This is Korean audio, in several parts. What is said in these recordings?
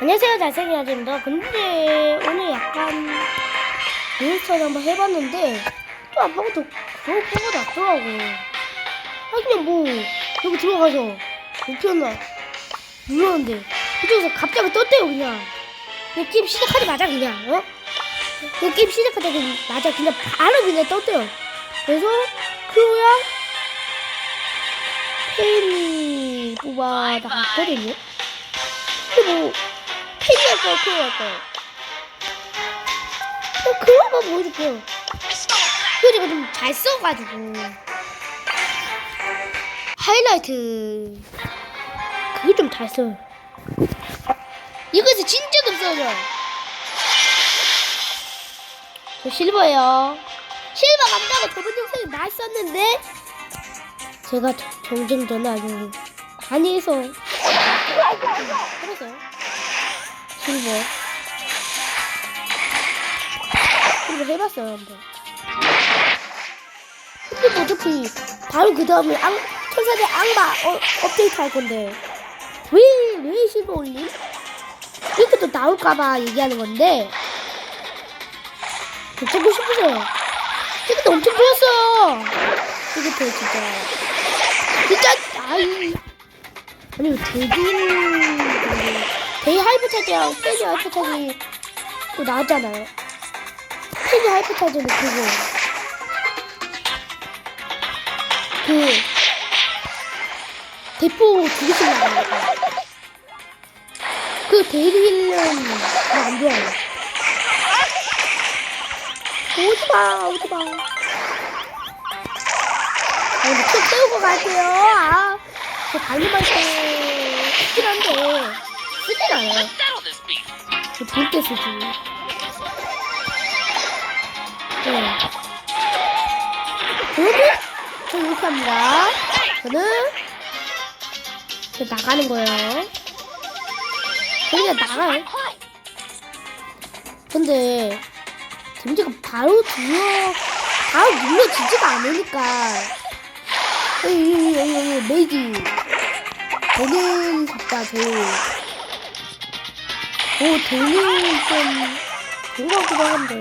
안녕하세요 잘생긴 아재입니다. 근데 오늘 약간 몬스터를 한번 해봤는데 또 아빠가 더 그런 표가 났더라고 아 그냥 뭐 여기 들어가서 목표나? 눌렀는데 그쪽에서 갑자기 떴대요 그냥. 그냥 게임 시작하자마자 그냥 어? 그냥 게임 시작하자마자 그냥 바로 그냥 떴대요. 그래서 크로야 페인이 뽑아 나갔거든요. 근데 뭐 크로 할까요? 그냥 크로만 보여줄게요. 그거 제가 좀잘 써가지고. 하이라이트. 그게 좀 잘 써요. 이것이 진짜 급써요. 저 실버예요. 실버 감자가 저번 영상에 많이 썼는데 제가 저- 경쟁 전에 아주 많이 해서 해봤어요. 실버. 실버 해봤어요, 한번. 근데 뭐 어차피 바로 그 다음에 앙, 천사대 앙바 어, 업데이트 할 건데. 왜, 왜 실버 올림? 이렇게 또 나올까봐 얘기하는 건데. 어쩌고 싶으세요? 이것도 엄청 좋았어요. 이것도 진짜. 진짜, 아이. 아니, 대진. 데이 하이퍼 차지랑 페이지 하이퍼 차지 또 나왔잖아요. 페이지 하이퍼 차지는 그거. 그, 대포 두 개씩 나가는 거. 그 데이리는 안 좋아요. 오지 마, 오지 마. 아, 책 세우고 갈게요. 아, 저 달리만큼 싶긴 한데, 쓰진 않아요. 절대 쓰지. 네. 그러면 저 이렇게 합니다. 저는 나가는 거예요. 저 그냥 나가요. 근데 문제가 바로 눌러 바로 눌러지지가 않으니까 여기 여기 여기 메이지 저는 잡다 제일 오, 돈이 좀, 좋은 것 같기도 한데.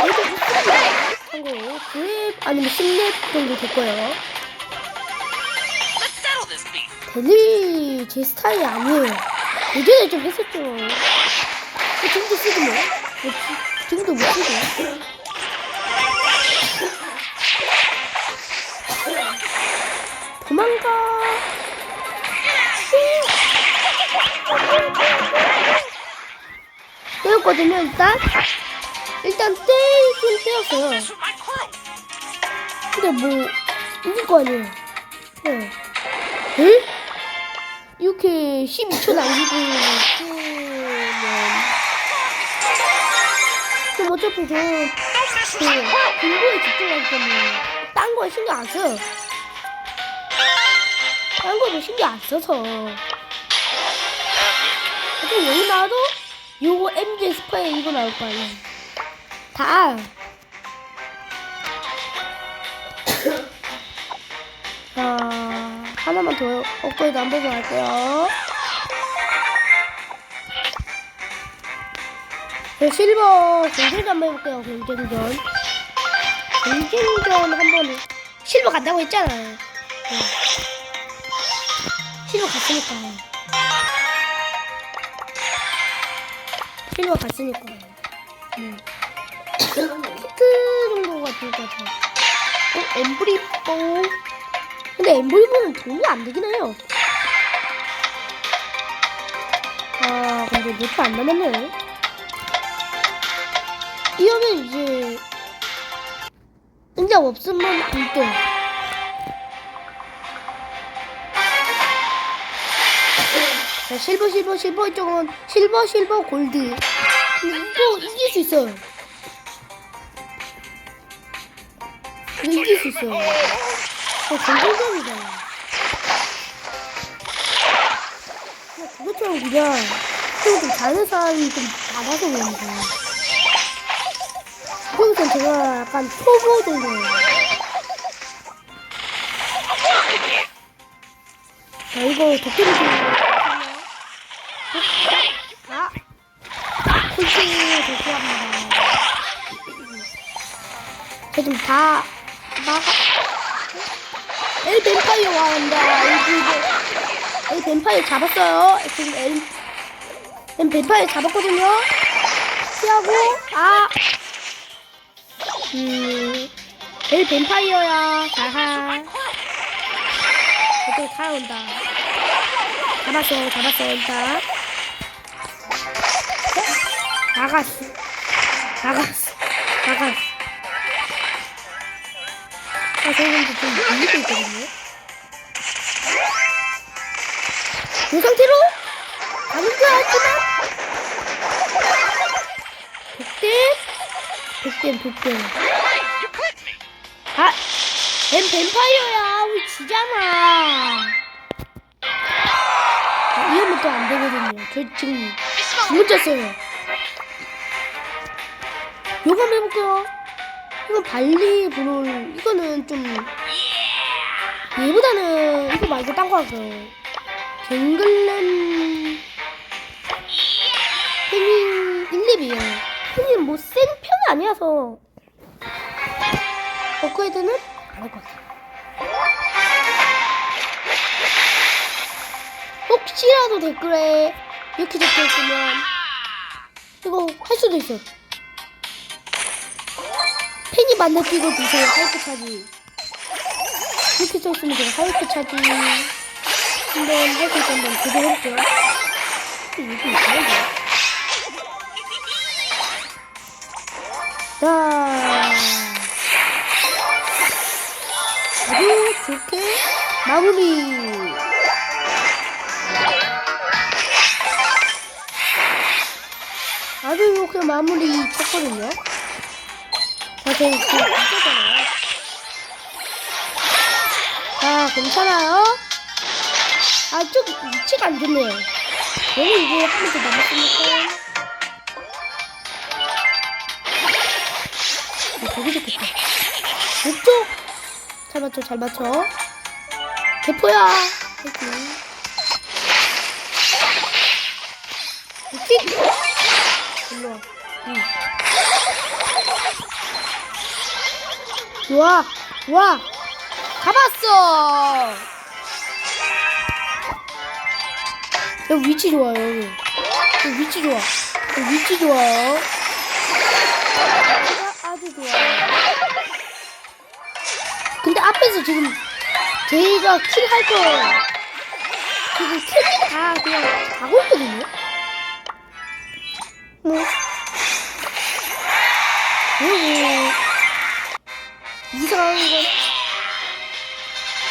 그래도 참고로 9회 아니면 10렙 정도 될 거예요. 델리 제 스타일이 아니에요. 예전에 좀 했었죠. 어, 지금도 쓰고 뭐. 뭐, 지- 지금도 못 쓰고. 도망가. 떼었거든요, 일단. 일단 my crew. 근데 뭐 이길 거 아니에요. 네. 에? 이렇게 12초 남기고 좀 어차피 저 그, 공부에 집중하기 때문에 딴 거에 신경 안 써요. 딴 거는 신경 안 써서 어차피 여기 나와도 요거 MJ 스파이 이거 나올 거 아니에요. 다 자, 하나만 더 업그레이드 한 번만 할게요. 저 실버 경쟁전 한번 해볼게요, 경쟁전. 경쟁전 한 번은. 실버 간다고 했잖아요. 네. 실버 갔으니까. 실버 갔으니까. 음. 히트 정도가 좋을 것 같아요. 어, 엠브리뽕. 근데 엠브리본은 도움이 안 되긴 해요. 아, 근데 노트 안 남았네. 이러면 이제, 응답 없으면 안 돼. 자, 실버, 실버, 실버 이쪽은 실버, 실버, 골드. 이거 이길 수 있어요. 이거 이길 수 있어요. 어, 공공점이잖아. 그냥 그것처럼 그냥 좀좀 다른 사람이 좀 받아서 그런지. 그건 제가 약간 초보 정도예요. 자, 이거 도깨비 좀. 아, 콜트 대피합니다. 지금 다 막아. 엘 뱀파이어가 온다. 이거 엘 뱀파이어 잡았어요. 지금 엘, 엘 뱀파이어 잡았거든요. 피하고 아. 음, 엘 뱀파이어야. 자하. 이제 살아온다. 잡았어, 잡았어, 일단. 나갔어. 나갔어. 나갔어. 아, 저분도 좀 밀리고 있거든요. 이 상태로? 줄 알지만 독댐? 독댐 독댐. 아, 뱀 뱀파이어야. 우리 지잖아. 아, 이러면 또 안 되거든요. 저 지금 잘못 잤어요 요거 한번 해볼게요. 이건 발리 브롤 이거는 좀 얘보다는 이거 말고 딴거 할게요. 갱글렘 팬이 1렙이에요. 팬이 뭐센 편이 아니라서 업그레이드는 안 할 것 같아요. 혹시라도 댓글에 이렇게 적혀있으면 이거 할 수도 있어요 만나뛰고 주세요. 하이프 차지 이렇게 써있으면 제가 하이프 차지 한번 해서 한번 도전해볼게요. 이게 이상한데 자. 아주 좋게 마무리. 아주 좋게 마무리 쳤거든요 자, 저, 저, 괜찮아요. 자, 괜찮아요? 아, 좀 위치가 안 좋네요. 너무 번더 남았으니까. 아, 되게 좋겠다. 왼쪽! 잘 맞춰, 잘 맞춰. 대포야! 화이팅. 좋아, 좋아. 잡았어! 여기 위치 좋아요, 여기. 여기 위치 좋아. 여기 위치 좋아요. 위치가 아주 좋아요. 근데 앞에서 지금 제이가 킬 할 거, 지금 킬이 다 그냥 가고 있거든요? 뭐. 그리고, 이상한 건,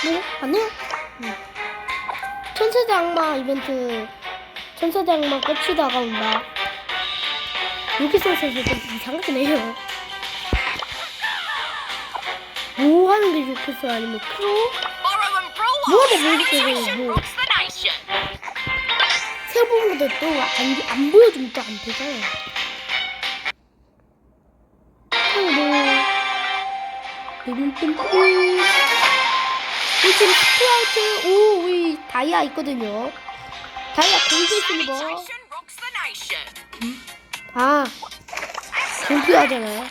뭐, 맞네요. 응. 천사대 악마 이벤트 천사대 악마 끝이 다가온다 여기서 서서 좀 이상하긴 해요 뭐 하는 게 좋겠어 아니면. 뭐가 더 모르겠어요 Nation 뭐. 세보는 것도 또안 안 보여주면 또 안 되잖아 뿜뿜뿜 이 지금 스프라우트 오 우리 다이아 있거든요 다이아 골드 실버 nation. 아, 불필요하잖아요.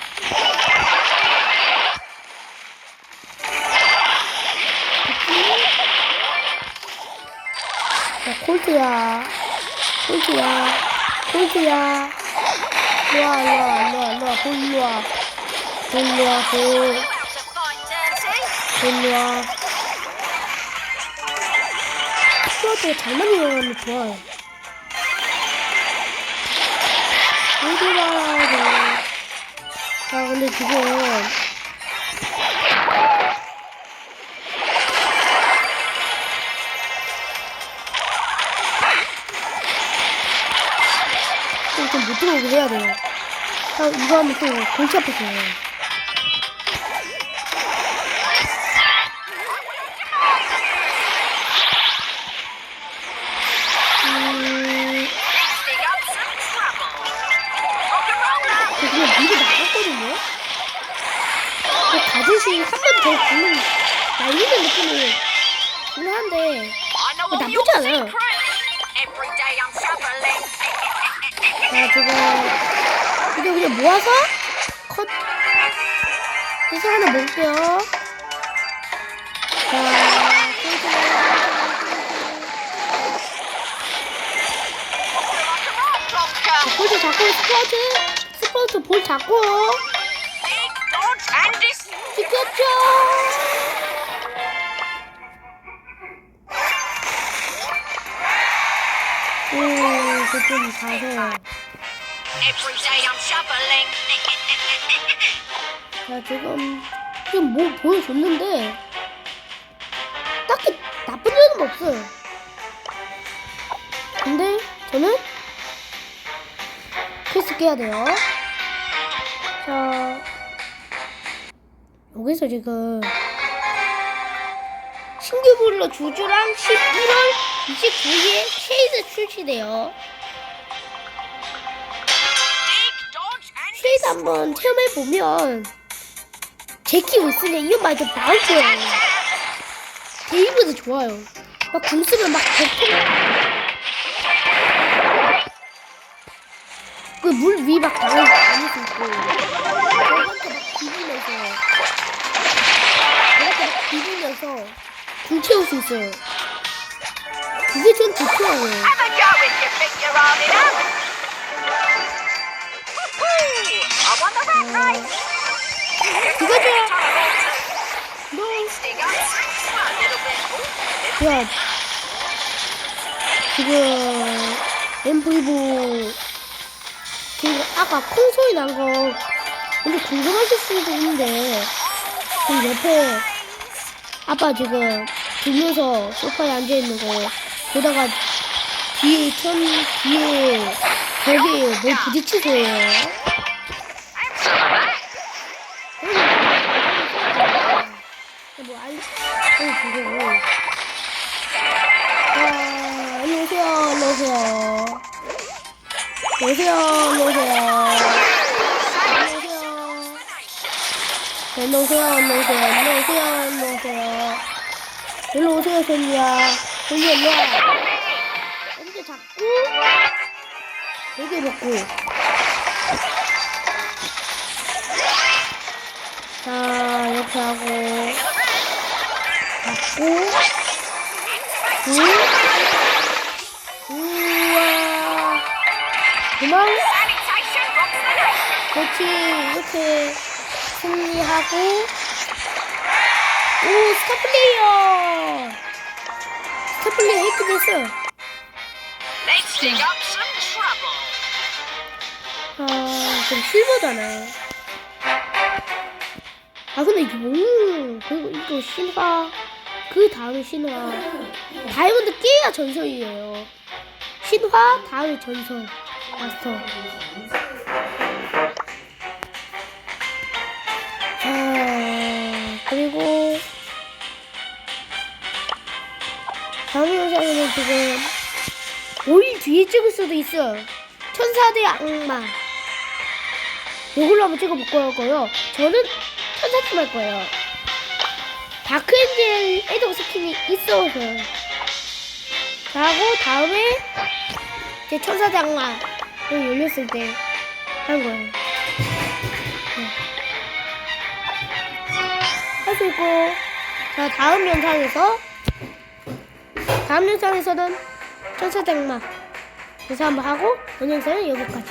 자, 콜트야. 콜트야. 콜트야. 일로와, 일로와, 일로와, 일로와, 볼, 일로와. 볼, 일로와. 볼, 일로와. 스와트가 잘만 일어나면 좋아요. 어디 봐야 돼. 자, 근데 지금. 좀못 들어오게 해야 돼요. 자, 이거 하면 또 골치 아프세 그 가듯이 한 번 더 굴는 날리는 느낌이 있긴 한데 know 어, 나쁘지 않아요. 자, 지금 이거 그냥 모아서 컷 해서 하나 먹을게요. 자, 볼 잡고 스포츠 스포츠 볼 잡고 지켰죠. 오, I'm shoveling. 자, 지금, 지금 뭐 보여줬는데, 딱히 나쁜 점은 없어요. 근데, 저는, 퀘스트 깨야 돼요. 자, 여기서 지금, 신규 불러 주주랑 11월 29일에 쉐이드 출시돼요. 쉐이드 한번 체험해 보면, 제키 윌슨의 이런 말도 나올 거예요. 데이브도 좋아요. 막 궁수를 막. 그 물 위막 다닐 다닐 수 있고. 저한테 막 비비면서. 저한테 막 비비면서 궁 채울 수 있어요. 그게 전 좋더라고요. 그거죠. 야, 지금 엠브리보 지금 아까 콩 소리 난 거 근데 궁금하실 수도 있는데 지금 옆에 아빠 지금 들면서 소파에 앉아 있는 거 보다가 뒤에 천 뒤에 벽에 뭘 부딪히세요. 뭐 그거. 아, 안녕하세요, 안녕하세요. 안녕하세요, 안녕하세요. 안녕하세요. 안녕하세요, 안녕하세요, 안녕하세요. 일로 오세요, 샌디야. 샌디야, 일로 와. 샌디 잡고, 여기 놓고. 자, 이렇게 하고, 잡고, 우, nation. 그렇지, 이렇게 승리하고, 오, 스타플레이어! 스타플레이어 1등 했어요. Let's dig up some trouble. 아, 그럼 실버잖아. 아, 근데 용, 그리고 이거 신화, 그 다음에 신화. 다이아몬드 깨야 전설이에요. 신화, 다음에 전설. 마스터. 자, 그리고, 다음 영상에는 지금, 5일 뒤에 찍을 수도 있어요. 천사 대 악마. 이걸로 한번 찍어볼 거고요. 저는 천사 팀 할 거예요. 다크엔젤 애동 스킨이 있어서. 하고 다음에 제 천사대 악 마를 열렸을 때 한 거예요. 네. 할수 있고 자 다음 영상에서 다음 영상에서는 천사대 악마 그래서 한번 하고 오늘 영상은 여기까지.